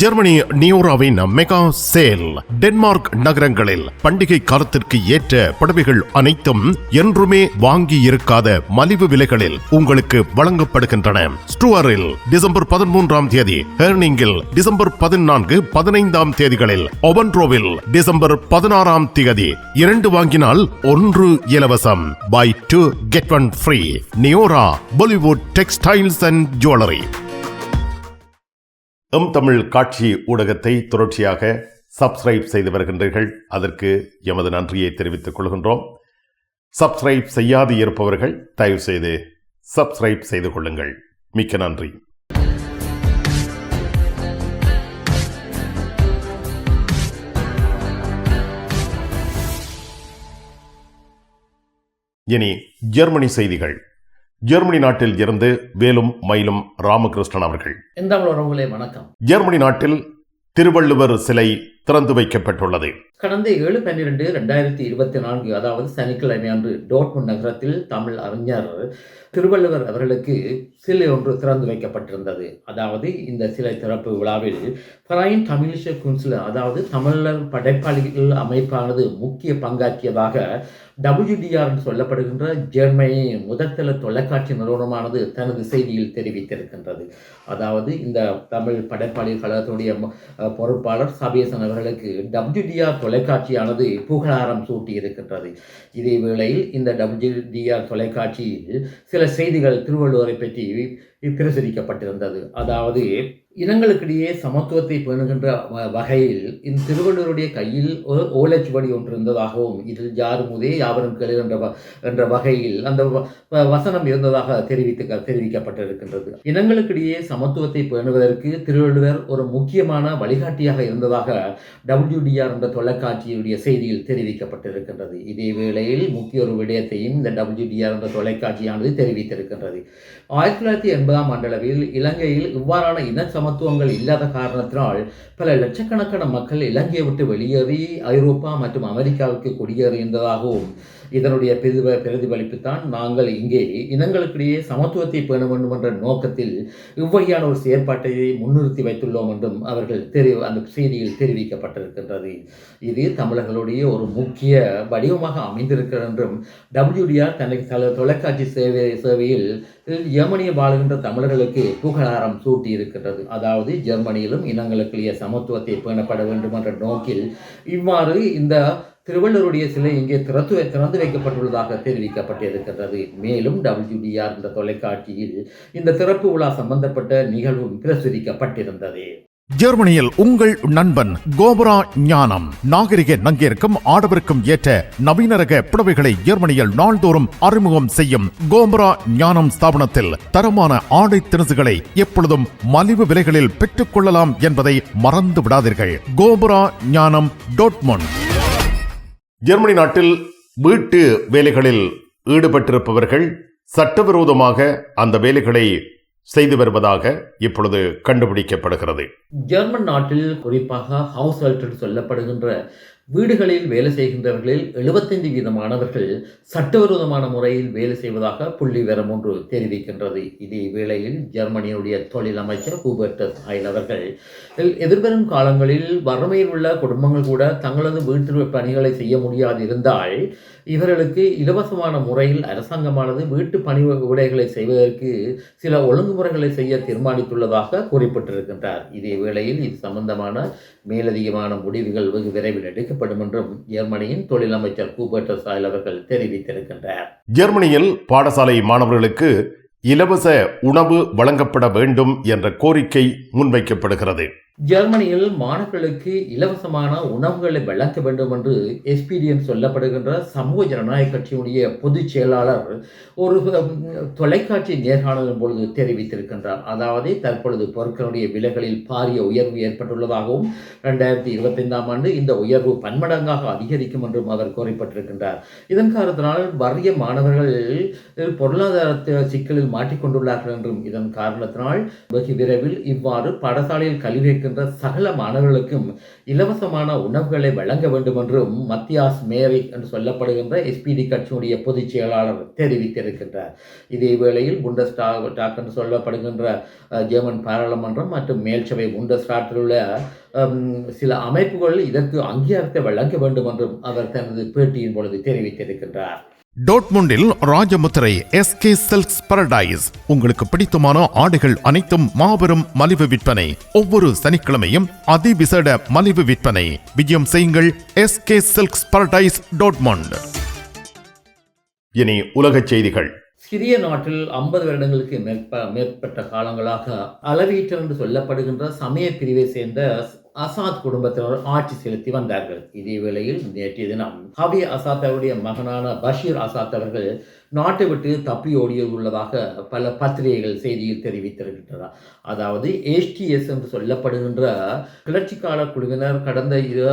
Germany நியோராவின் mega sale. Denmark நகரங்களில் பண்டிகை காலத்திற்கு ஏற்ற புடவைகள் அனைத்தும் என்றுமே வாங்கி இருக்காத மலிவு விலைகளில் உங்களுக்கு வழங்கப்படுகின்றன. ஸ்டுவரில் டிசம்பர் பதிமூன்றாம் தேதி ஹெர்னிங்கில் டிசம்பர் பதினான்கு பதினைந்தாம் தேதிகளில் ஒவன்ட்ரோவில் டிசம்பர் பதினாறாம் தேதி இரண்டு வாங்கினால் ஒன்று இலவசம். Buy two get one free Neora Bollywood textiles and jewellery M Tamil காட்சி ஊடகத்தை தொடர்ச்சியாக சப்ஸ்கிரைப் செய்து வருகின்றீர்கள். அதற்கு எமது நன்றியை தெரிவித்துக் கொள்கின்றோம். சப்ஸ்கிரைப் செய்யாது இருப்பவர்கள் தயவு செய்து சப்ஸ்கிரைப் செய்து கொள்ளுங்கள். மிக்க நன்றி. இனி ஜெர்மனி செய்திகள். ஜெர்மனி நாட்டில் இருந்து வேலும் மயிலும் ராமகிருஷ்ணன் அவர்கள். உறவுகளே வணக்கம். ஜெர்மனி நாட்டில் திருவள்ளுவர் சிலை திறந்து வைக்கப்பட்டுள்ளது. கடந்த ஏழு பன்னிரெண்டு ரெண்டாயிரத்தி இருபத்தி நான்கு அதாவது சனிக்கிழமை அன்று டோட்மன் நகரத்தில் தமிழ் அறிஞர் திருவள்ளுவர் அவர்களுக்கு சிலை ஒன்று திறந்து வைக்கப்பட்டிருந்தது. அதாவது இந்த சிலை திறப்பு விழாவில் பராயின் தமிழிச குன்சில் அதாவது தமிழர் படைப்பாளிகள் அமைப்பானது முக்கிய பங்காற்றியதாக டபிள்யூடிஆர் என்று சொல்லப்படுகின்ற ஜெர்மனி முதற்தள தொலைக்காட்சி நிறுவனமானது தனது செய்தியில் தெரிவித்திருக்கின்றது. அதாவது இந்த தமிழ் படைப்பாளி கழகத்துடைய பொறுப்பாளர் சபேசன் அவர்களுக்கு டபிள்யூடிஆர் தொலைக்காட்சியானது புகழாரம் சூட்டி இருக்கின்றது இதே வேளையில் இந்த டபிள்யூடிஆர் தொலைக்காட்சியில் சில செய்திகள் திருவள்ளுவரை பற்றி பிரசுரிக்கப்பட்டிருந்தது. அதாவது இனங்களுக்கிடையே சமத்துவத்தை பேணுகின்ற வகையில் இந்த திருவள்ளுவருடைய கையில் ஒரு ஓலைச்சுவடி ஒன்று இருந்ததாகவும் இதில் யாரும் முதே யாவரும் கேளு என்ற என்ற வகையில் அந்த வ- வசனம் இருந்ததாக தெரிவித்து தெரிவிக்கப்பட்டிருக்கின்றது. இனங்களுக்கிடையே சமத்துவத்தை பேணுவதற்கு திருவள்ளுவர் ஒரு முக்கியமான வழிகாட்டியாக இருந்ததாக டபிள்யூடிஆர் என்ற தொலைக்காட்சியுடைய செய்தியில் தெரிவிக்கப்பட்டிருக்கின்றது. இதே வேளையில் முக்கிய ஒரு விடயத்தையும் இந்த டபிள்யூடிஆர் என்ற தொலைக்காட்சியானது தெரிவித்திருக்கின்றது. ஆயிரத்தி தொள்ளாயிரத்தி எண்பதாம் ஆண்டளவில் இலங்கையில் இவ்வாறான இன சமத்துவங்கள் இல்லாத காரணத்தினால் பல லட்சக்கணக்கான மக்கள் இலங்கையை விட்டு வெளியேறி ஐரோப்பா மற்றும் அமெரிக்காவுக்கு குடியேறுகின்றதாகவும் இதனுடைய பிரதிப பிரதிபலிப்பு தான் நாங்கள் இங்கே இனங்களுக்கிடையே சமத்துவத்தை பேண வேண்டும் என்ற நோக்கத்தில் இவ்வகையான ஒரு செயற்பாட்டை முன்னிறுத்தி வைத்துள்ளோம் என்றும் அவர்கள் தெரி அந்த செய்தியில் தெரிவிக்கப்பட்டிருக்கின்றது. இது தமிழர்களுடைய ஒரு முக்கிய வடிவமாக அமைந்திருக்கிறது என்றும் டபிள்யூடிஆர் தனது தொலைக்காட்சி சேவை சேவையில் ஜெர்மனியில் வாழுகின்ற தமிழர்களுக்கு புகழாரம் சூட்டி இருக்கின்றது அதாவது ஜெர்மனியிலும் இனங்களுக்கிடையே சமத்துவத்தை பேணப்பட வேண்டும் என்ற நோக்கில் இவ்வாறு இந்த திருவள்ளுவருடைய சிலை இங்கே திறந்து திறந்து வைக்கப்பட்டுள்ளதாக தெரிவிக்கப்பட்டிருக்கின்றது. மேலும் டபிள்யூடிஆர் என்ற தொலைக்காட்சியில் இந்த திறப்பு விழா சம்பந்தப்பட்ட நிகழ்வும் பிரசுரிக்கப்பட்டிருந்தது. ஜெர்மனியில் உங்கள் நண்பன் கோபரா ஞானம். நாகரிக நங்கிற்கும் ஆடவருக்கும் ஏற்ற நவீன ரக புடவைகளை ஜெர்மனியில் நாள்தோறும் அறிமுகம் செய்யும் கோபரா ஞானம் ஸ்தாபனத்தில் தரமான ஆடை திணுசுகளை எப்பொழுதும் மலிவு விலைகளில் பெற்றுக் கொள்ளலாம் என்பதை மறந்து விடாதீர்கள் கோபரா ஞானம் டோட்மொன் ஜெர்மனி நாட்டில் வீட்டு வேலைகளில் ஈடுபட்டிருப்பவர்கள் சட்டவிரோதமாக அந்த வேலைகளை செய்து வருவதாக இப்பொழுது கண்டுபிடிக்கப்படுகிறது. ஜெர்மன் நாட்டில் குறிப்பாக ஹவுஸ் ஹெல்ட் சொல்லப்படுகின்ற வீடுகளில் வேலை செய்கின்றவர்களில் எழுபத்தைந்து வீதமானவர்கள் சட்டவிரோதமான முறையில் வேலை செய்வதாக புள்ளி விவரம் ஒன்று தெரிவிக்கின்றது. இதே வேளையில் ஜெர்மனியுடைய தொழில் அமைச்சர் ஹூபர்டஸ் ஆயில் அவர்கள் எதிர்வரும் காலங்களில் வறுமையில் உள்ள குடும்பங்கள் கூட தங்களது வீட்டு பணிகளை செய்ய முடியாது இருந்தால் இவர்களுக்கு இலவசமான முறையில் அரசாங்கமானது வீட்டு பணி உடைகளை செய்வதற்கு சில ஒழுங்குமுறைகளை செய்ய தீர்மானித்துள்ளதாக குறிப்பிட்டிருக்கின்றார். இதே வேளையில் இது சம்பந்தமான மேலதிகமான முடிவுகள் வெகு விரைவில் எடுக்கப்படும் என்றும் ஜெர்மனியின் தொழில் அமைச்சர் கூபர்டர் சாயல் அவர்கள் தெரிவித்திருக்கின்றார். ஜெர்மனியில் பாடசாலை மாணவர்களுக்கு இலவச உணவு வழங்கப்பட வேண்டும் என்ற கோரிக்கை முன்வைக்கப்படுகிறது. ஜெர்மனியில் மாணவர்களுக்கு இலவசமான உணவுகளை வழங்க வேண்டும் என்று எஸ்பிடிஎம் சொல்லப்படுகின்ற சமூக ஜனநாயக கட்சியினுடைய பொதுச் செயலாளர் ஒரு தொலைக்காட்சி நேர்காணலின் பொழுது தெரிவித்திருக்கின்றார். அதாவது தற்பொழுது பொருட்களுடைய விலைகளில் பாரிய உயர்வு ஏற்பட்டுள்ளதாகவும் ரெண்டாயிரத்தி இருபத்தைந்தாம் ஆண்டு இந்த உயர்வு பன்மடங்காக அதிகரிக்கும் என்றும் அவர் குறிப்பிட்டிருக்கின்றார். இதன் காரணத்தினால் வறிய மாணவர்கள் பொருளாதார சிக்கலில் மாட்டிக்கொண்டுள்ளார்கள் என்றும் இதன் காரணத்தினால் வெகு விரைவில் இவ்வாறு பாடசாலையில் கல்வி இருக்கின்ற சகல மாணவர்களுக்கும் இலவசமான உணவுகளை வழங்க வேண்டும் என்றும் மத்தியாஸ் மேவை என்று சொல்லப்படுகின்ற எஸ்பிடி கட்சியினுடைய பொதுச் செயலாளர் தெரிவித்திருக்கின்றார். இதே வேளையில் புண்டஸ்டாக் என்று சொல்லப்படுகின்ற ஜெர்மன் பாராளுமன்றம் மற்றும் மேல்சபை புண்டஸ்டாட்டில் உள்ள சில அமைப்புகள் இதற்கு அங்கீகாரத்தை வழங்க வேண்டும் என்றும் அவர் தனது பேட்டியின் பொழுது தெரிவித்திருக்கின்றார். டோட்முண்டில் ராஜமுத்திரை எஸ்கே செல்ஸ் பரடைஸ் உங்களுக்கு பிடித்தமான ஆடைகள் அனைத்தும் மாபெரும் மலிவு விற்பனை. ஒவ்வொரு சனிக்கிழமையும் அதிவிசேட மலிவு விற்பனை. விஜயம் செய்யுங்கள் எஸ்கே சில்க்ஸ் பரடைஸ் டோட்மண்ட். இனி உலக செய்திகள். சிறிய நாட்டில் ஐம்பது வருடங்களுக்கு மேற்ப மேற்பட்ட காலங்களாக அளவீட்டு என்று சொல்லப்படுகின்ற சமய பிரிவை சேர்ந்த அசாத் குடும்பத்தினர் ஆட்சி செலுத்தி வந்தார்கள். இதே வேளையில் நேற்றைய தினம் ஹவி அசாத் அவருடைய மகனான பஷீர் அசாத் அவர்கள் நாட்டை விட்டு தப்பி ஓடியுள்ளதாக பல பத்திரிகைகள் செய்தியில் தெரிவித்திருக்கின்றன. அதாவது ஏஸ்டிஎஸ் என்று சொல்லப்படுகின்ற கிளர்ச்சிக்கால குழுவினர் கடந்த இரு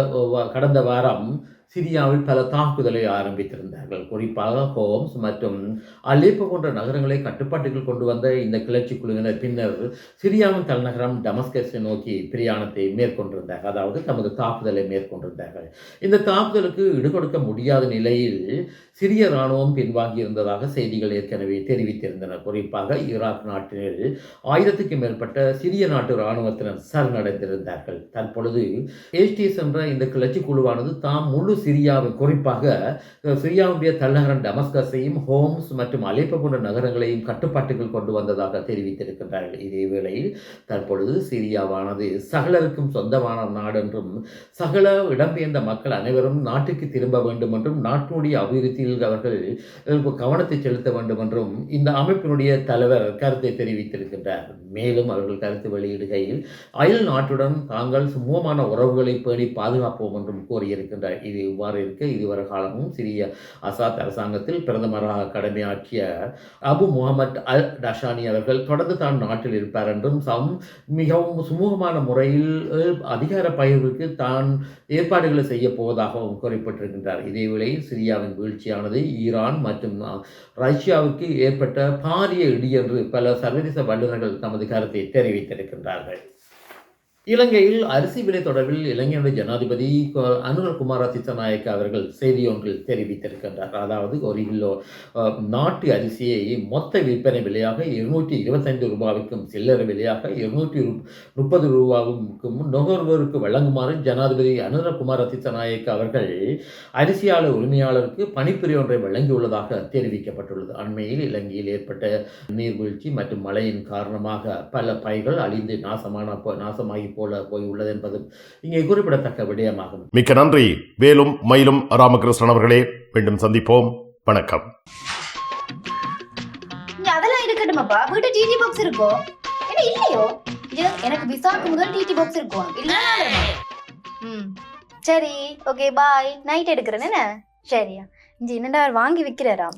கடந்த வாரம் சிரியாவில் பல தாக்குதலை ஆரம்பித்திருந்தார்கள். குறிப்பாக ஹோம்ஸ் மற்றும் அலேப்போ போன்ற நகரங்களை கட்டுப்பாட்டுக்குள் கொண்டு வந்த இந்த கிளர்ச்சி குழுவினர் பின்னர் சிரியாவின் தலைநகரம் டமஸ்கஸை நோக்கி பிரயாணத்தை மேற்கொண்டிருந்தார்கள். அதாவது தமது தாக்குதலை மேற்கொண்டிருந்தார்கள். இந்த தாக்குதலுக்கு ஈடுகொடுக்க முடியாத நிலையில் சிரிய இராணுவம் பின்வாங்கியிருந்ததாக செய்திகள் ஏற்கனவே தெரிவித்திருந்தன. குறிப்பாக ஈராக் நாட்டில் ஆயிரத்துக்கு மேற்பட்ட சிரிய நாட்டு இராணுவத்தினர் சரணடைந்திருந்தார்கள். தற்பொழுது ஏஸ்டிஎஸ் என்ற இந்த கிளர்ச்சி குழுவானது தாம் முழு சிரியாவை குறிப்பாக சிரியாவுடைய தலைநகரம் டமஸ்கஸையும் ஹோம்ஸ் மற்றும் அழைப்பு போன்ற நகரங்களையும் கட்டுப்பாட்டுகள் கொண்டு வந்ததாக தெரிவித்திருக்கின்றார்கள். இதே வேளையில் தற்பொழுது சிரியாவானது சகலருக்கும் சொந்தமான நாடு என்றும் சகல இடம்பெயர்ந்த மக்கள் அனைவரும் நாட்டுக்கு திரும்ப வேண்டும் என்றும் நாட்டினுடைய அபிவிருத்தியில் அவர்கள் கவனத்தை செலுத்த வேண்டும் என்றும் இந்த அமைப்பினுடைய தலைவர் கருத்தை தெரிவித்திருக்கின்றார். மேலும் அவர்கள் கருத்து வெளியிடுகையில் அயல் நாட்டுடன் தாங்கள் சுமூகமான உறவுகளை பேணி பாதுகாப்போம் என்றும் கூறியிருக்கின்றார். இது இவ்வாறு இருக்க. இதுவரை காலமும் சிறிய அசாத் அரசாங்கத்தில் பிரதமராக கடமையாற்றிய அபு முகமது அல் டஷானி அவர்கள் தொடர்ந்து தான் நாட்டில் இருப்பார் என்றும் சம் மிகவும் சுமூகமான முறையில் அதிகார பகிர்வுக்கு தான் ஏற்பாடுகளை செய்ய போவதாகவும் குறிப்பிட்டிருக்கின்றார். இதேவேளை சிரியாவின் வீழ்ச்சியானது ஈரான் மற்றும் ரஷ்யாவுக்கு ஏற்பட்ட பாரிய இடி என்று பல சர்வதேச வல்லுநர்கள் தமது கருத்தை தெரிவித்திருக்கின்றார்கள். இலங்கையில் அரிசி விலை தொடர்பில் இலங்கையுடைய ஜனாதிபதி கொ- அனுரகுமார அவர்கள் செய்தி ஒன்றில் தெரிவித்திருக்கின்றார். அதாவது ஒரு கிலோ நாட்டு அரிசியை மொத்த விற்பனை விலையாக இருநூற்றி இருபத்தைந்து ரூபாய்க்கும் சில்லறை விலையாக இருநூற்றி முப்பது ரூபாவுக்கும் நுகர்வோருக்கு வழங்குமாறு ஜனாதிபதி அனுரகுமார திசநாயக்க அவர்கள் அரிசியாளர் உரிமையாளருக்கு பணிப்புரி ஒன்றை வழங்கியுள்ளதாக தெரிவிக்கப்பட்டுள்ளது. அண்மையில் இலங்கையில் ஏற்பட்ட நீர்வீழ்ச்சி மற்றும் மழையின் காரணமாக பல பயிர்கள் அழிந்து நாசமான நாசமாகி போல போய் உள்ளது என்பதும் இங்கே குறிப்பிடத்தக்க விடயமாகும். மிக்க நன்றி. வேலும் மயிலும் ராமகிருஷ்ணன் அவர்களே. மீண்டும் சந்திப்போம். வணக்கம். அதெல்லாம் இருக்கட்டுமாப்பா? வீட்டு டிடி பாக்ஸ் இருக்கோ? என்ன இல்லையோ? எனக்கு விசாக்கு முதல் டிடி பாக்ஸ் இருக்கும் இல்ல ம். சரி ஓகே பாய் நைட் எடுக்கிறேன் என்ன? சரியா. இங்க என்னடா வாங்கி விக்கிறாராம்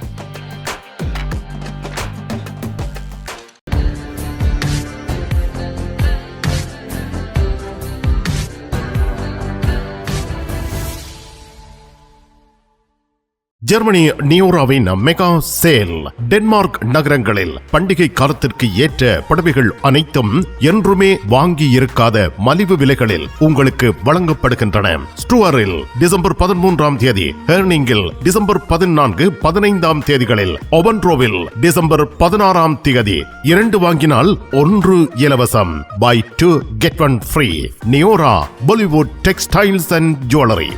ஜெர்மனி நியூராவின் மெகா சேல் டென்மார்க் நகரங்களில் பண்டிகை காலத்திற்கு ஏற்ற புடவைகள் அனைத்தும் என்றுமே வாங்கி இருக்காத மலிவு விலைகளில் உங்களுக்கு வழங்கப்படுகின்றன. ஸ்டுவரில் டிசம்பர் பதிமூன்றாம் தேதி ஹெர்னிங்கில் டிசம்பர் பதினான்கு பதினைந்தாம் தேதிகளில் ஒவன்ட்ரோவில் டிசம்பர் பதினாறாம் தேதி இரண்டு வாங்கினால் ஒன்று இலவசம். Buy two get one free Neora Bollywood textiles and jewellery